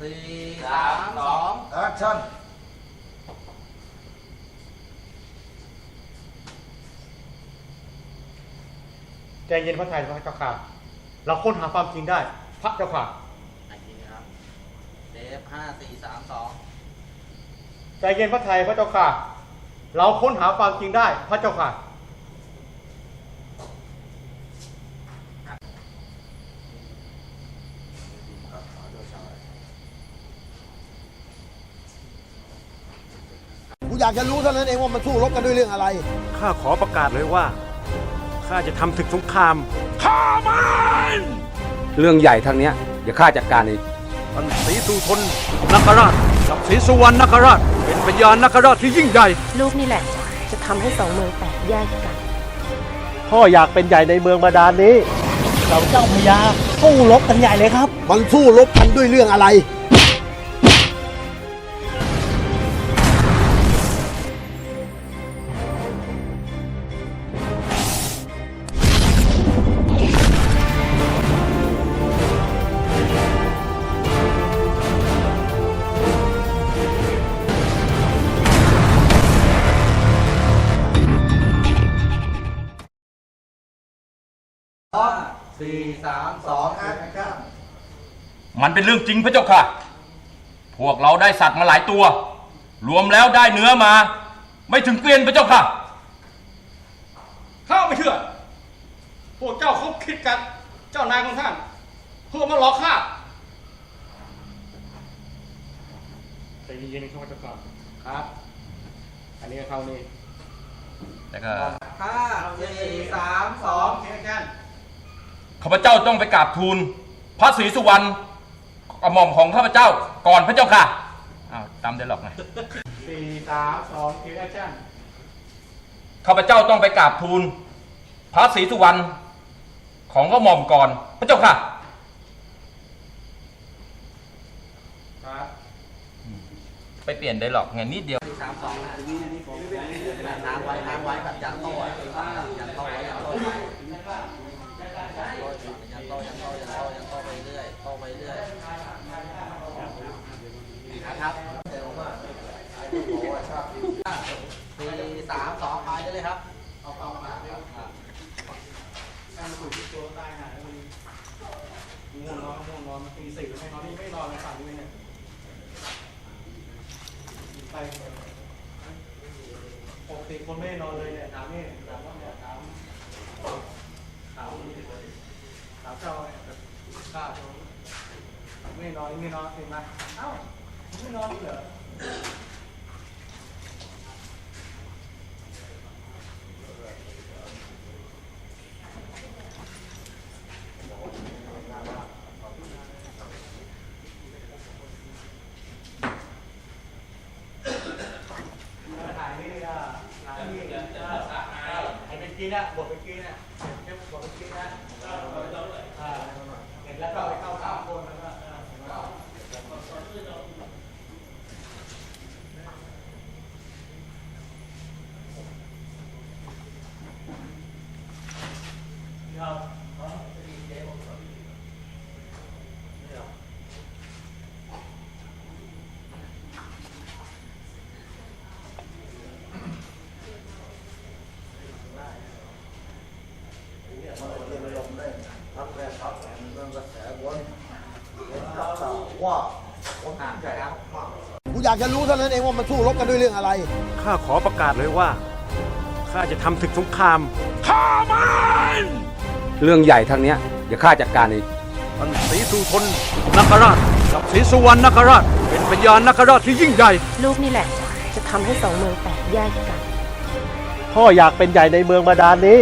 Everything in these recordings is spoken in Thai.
สี่สามสองแอคชั่นใจเย็นพระไทยพระเจ้าค่ะ เราค้นหาความจริงได้ พระเจ้าค่ะอันนี้นะครับเดฟห้าสี่สามสองใจเย็นพระไทยพระเจ้าค่ะ เราค้นหาความจริงได้ พระเจ้าค่ะากจะรู้เท่านั้นเองว่ามันสู้รบกันด้วยเรื่องอะไร ข้าขอประกาศเลยว่า ข้าจะทำศึกสงครามเรื่องใหญ่ทางเนี้ยเดี๋ยวข้าจัดการเองท่านศรีสุทนนักราชกับศรีสุวรรณนักราช เป็นปัญญานักราชที่ยิ่งใหญ่ ลูกนี่แหละ จะทำให้สองเมืองแตกแยกกัน พ่ออยากเป็นใหญ่ในเมืองบาดาลนี้ เราเจ้าพญาสู้รบกันใหญ่เลยครับ มันสู้รบกันด้วยเรื่องอะไร สี่สามสองแอคชั่นมันเป็นเรื่องจริงพระเจ้าค่ะ พวกเราได้สัตว์มาหลายตัว รวมแล้วได้เนื้อมา ไม่ถึงเกวียนพระเจ้าค่ะ ข้าไม่เชื่อ พวกเจ้าเขาคิดกัน เจ้านายของท่านเพื่อมาหลอกข้าใจเย็นๆเข้ามาก่อนครับ อันนี้เข้านี่แต่ก็ห้าสี่สามสองแค่กันข้าพเจ้าต้องไปกราบทูล พระศรีสุวรรณกระหม่อมของข้าพเจ้าก่อนพระเจ้าค่ะอ้าวตามได้หรอกไงสี่สามสองเแอคชั่นข้าพเจ้าต้องไปกราบทูล พระศรีสุวรรณของกระหม่อมก่อนพระเจ้าค่ะ ครับไปเปลี่ยนได้หรอกไงนิดเดียวสี่สามสองนะน้ำไว้น้ำไว้แบบยันโต้อะยันโต้ไว้ยันโต้ไว้ยันโต้ยันโต้ยันโต้ยันโต้ไป เรื่อยโต้ไปเรื่อยนะครับเร็วมากสี่สามสองไปได้เลยครับเอาเอามาเร็วง่วงนอนง่วงนอนมาตีสี่ไม่นอนนี่ไม่นอนเลยฝันนี่เนี่ยไปปกติคนไม่นอนเลยเนี่ยถามนี่ถามว่าเนี่ยถามถามถามเจ้าเนี่ยข้า ไม่นอนไม่นอนเห็นไหมเอ้าไม่นอนเหรอถ่ายนี่ก็ถ่ายนี่ไอ้เป็นกินอะบทเป็นกินอะเก็บบทเป็นกินนะอ่าเห็นแล้วก็ไปเข้าสามคนแล้วก็ครับ กูอยากจะรู้เท่านั้นเองว่ามันสู้รบกันด้วยเรื่องอะไร ข้าขอประกาศเลยว่า ข้าจะทำศึกสงคราม เรื่องใหญ่ทางเนี้ยเดี๋ยวข้าจัดการเองท่านศรีสุทนนักราช กับศรีสุวรรณนักราช เป็นปัญญานักราชที่ยิ่งใหญ่ ลูกนี่แหละ จะทำให้สองเมืองแตกแยกกัน พ่ออยากเป็นใหญ่ในเมืองบาดาลนี้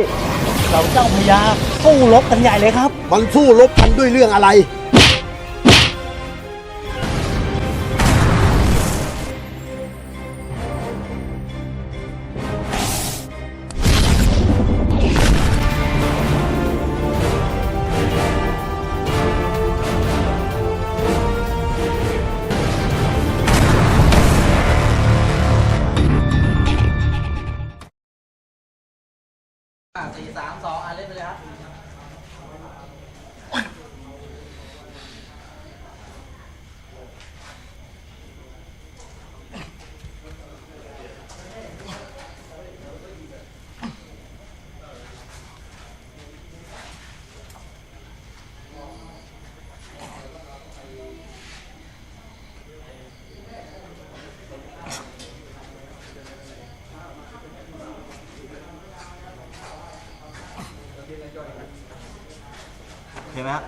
เราเจ้าพญาสู้รบกันใหญ่เลยครับ มันสู้รบกันด้วยเรื่องอะไร สี่สามสองอะเล่นไปเลยครับ คิดในจ้อยกัน โอเคไหมครับ